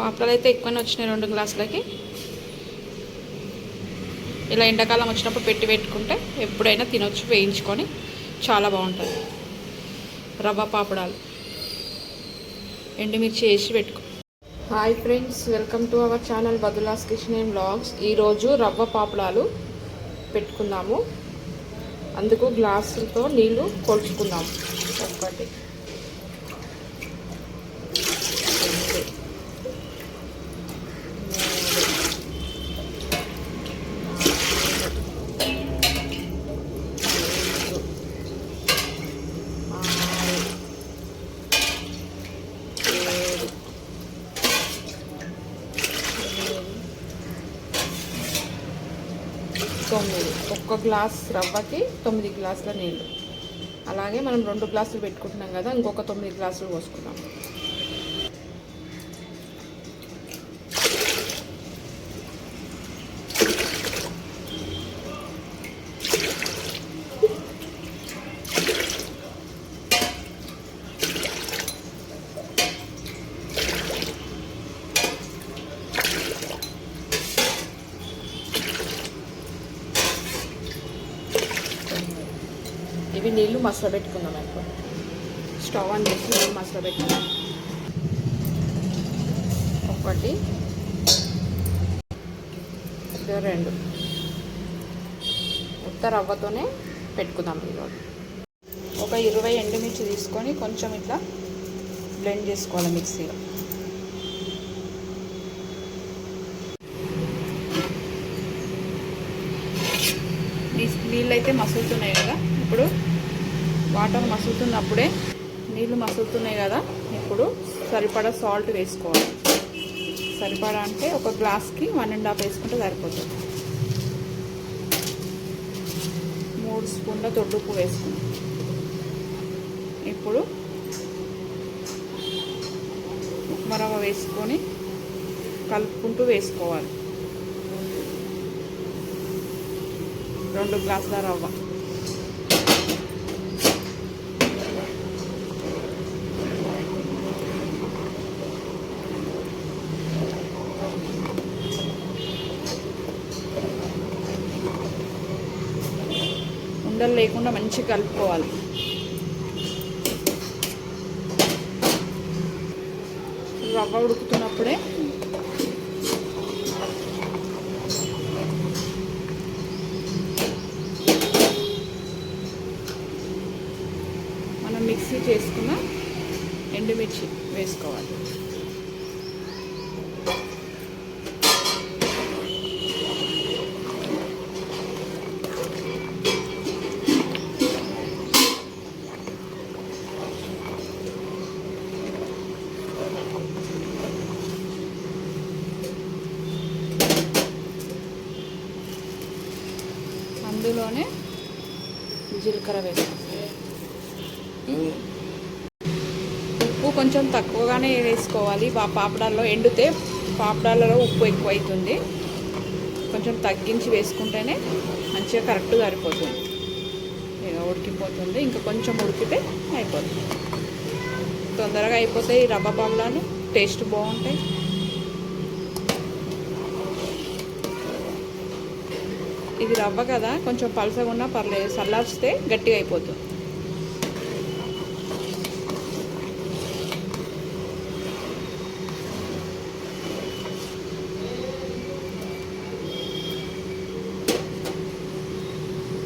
పాపడాలు అయితే ఎక్కువనే వచ్చినాయి రెండు గ్లాసులకి. ఇలా ఎండాకాలం వచ్చినప్పుడు పెట్టి పెట్టుకుంటే ఎప్పుడైనా తినొచ్చు వేయించుకొని చాలా బాగుంటుంది. రవ్వ పాపడాలు. ఎండుమిర్చి వేసి పెట్టుకో. Hi friends welcome to our channel బదులాస్ kitchen and blogs ఈరోజు రవ్వ పాపడాలు పెట్టుకుందాము. అందుకు గ్లాసులతో నీళ్ళు కొలుచుకుందాము ఒకటి తొమ్మిది. ఒక్క గ్లాస్ రవ్వకి తొమ్మిది గ్లాసుల నీళ్ళు. అలాగే మనం రెండు గ్లాసులు పెట్టుకుంటున్నాం కదా ఇంకొక తొమ్మిది గ్లాసులు పోసుకున్నాం ఇవి నీళ్ళు మసలు పెట్టుకుందాం అనుకో. స్టవ్ ఆన్ చేసి నీళ్ళు మసలు పెట్టుకుందాం. ఒకటి. రెండు. ఉత్త రవ్వతోనే పెట్టుకుందాం ఈరోజు. ఒక ఇరవై ఎండుమిర్చి తీసుకొని కొంచెం ఇట్లా బ్లెండ్ చేసుకోవాలి మిక్సీలో. నీళ్ళు అయితే మసులుతున్నాయి కదా ఇప్పుడు మటన్ మసులుతున్నప్పుడే నీళ్ళు మసులుతున్నాయి కదా ఇప్పుడు సరిపడా సాల్ట్ వేసుకోవాలి. సరిపడా అంటే ఒక గ్లాస్కి వన్ అండ్ హాఫ్ వేసుకుంటే సరిపోతుంది. మూడు స్పూన్ల తొడ్డుప్పు వేసుకున్నాం ఇప్పుడు ఉప్మా రవ్వ వేసుకొని కలుపుకుంటూ వేసుకోవాలి. రెండు గ్లాసుల రవ్వ. ఉండలు లేకుండా మంచిగా కలుపుకోవాలి. రవ్వ ఉడుకుతున్నప్పుడే మనం మిక్సీ చేసుకున్న ఎండుమిర్చి వేసుకోవాలి. అందులోనే జీలకర్ర వేసుకోవాలి ఉప్పు కొంచెం తక్కువగానే వేసుకోవాలి. పాపడాల్లో ఎండితే పాపడాలలో ఉప్పు ఎక్కువ అవుతుంది కొంచెం తగ్గించి వేసుకుంటేనే మంచిగా కరెక్ట్ సరిపోతుంది ఇక ఉడికిపోతుంది. ఇంకా కొంచెం ఉడికితే అయిపోతుంది. తొందరగా అయిపోతాయి రవ్వ పాపడాలు టేస్ట్ బాగుంటాయి. ఇది రవ్వ కదా కొంచెం పలసగా ఉన్నా పర్లేదు చల్లారిస్తే గట్టిగా అయిపోతుంది.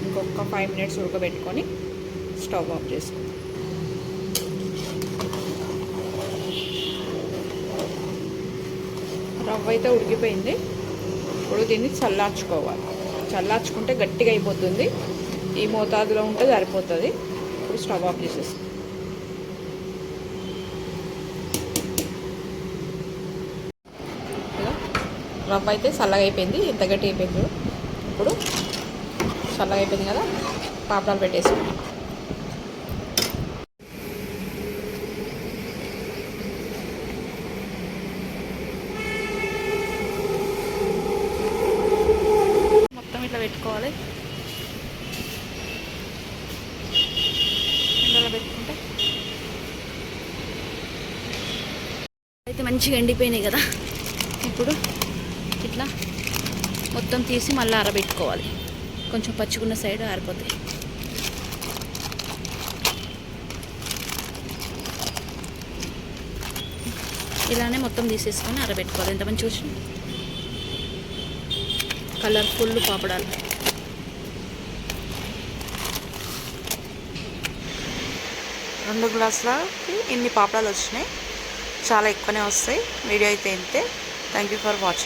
ఇంకొక ఫైవ్ మినిట్స్ ఉడకబెట్టుకొని స్టవ్ ఆఫ్ చేసుకుందాం. రవ్వ అయితే ఉడికిపోయింది. ఇప్పుడు దీన్ని చల్లార్చుకోవాలి చల్లార్చుకుంటే గట్టిగా అయిపోతుంది. ఈ మోతాదులో ఉంటే సరిపోతుంది. ఇప్పుడు స్టవ్ ఆఫ్ చేసేసి రవ్వ అయితే చల్లగా అయిపోయింది. ఎంత గట్టి అయిపోయింది ఇప్పుడు చల్లగా అయిపోయింది కదా. పాపడాలు పెట్టేసుకుంటాం మొత్తం ఇట్లా పెట్టుకోవాలి ఇందులో పెట్టుకుంటే అయితే మంచిగా ఎండిపోయినాయి కదా. ఇప్పుడు ఇట్లా మొత్తం తీసి మళ్ళీ ఆరబెట్టుకోవాలి. కొంచెం పచ్చిగున్న సైడ్ ఆరిపోతాయి. ఇలానే మొత్తం తీసేసుకొని ఆరబెట్టుకోవాలి. ఎంత మంచి చూసి కలర్ఫుల్ పాపడాలు. రెండు గ్లాసులకి ఇన్ని పాపడాలు వచ్చినాయి? చాలా ఎక్కువనే వస్తాయి. వీడియో అయితే ఇంతే. Thank you for watching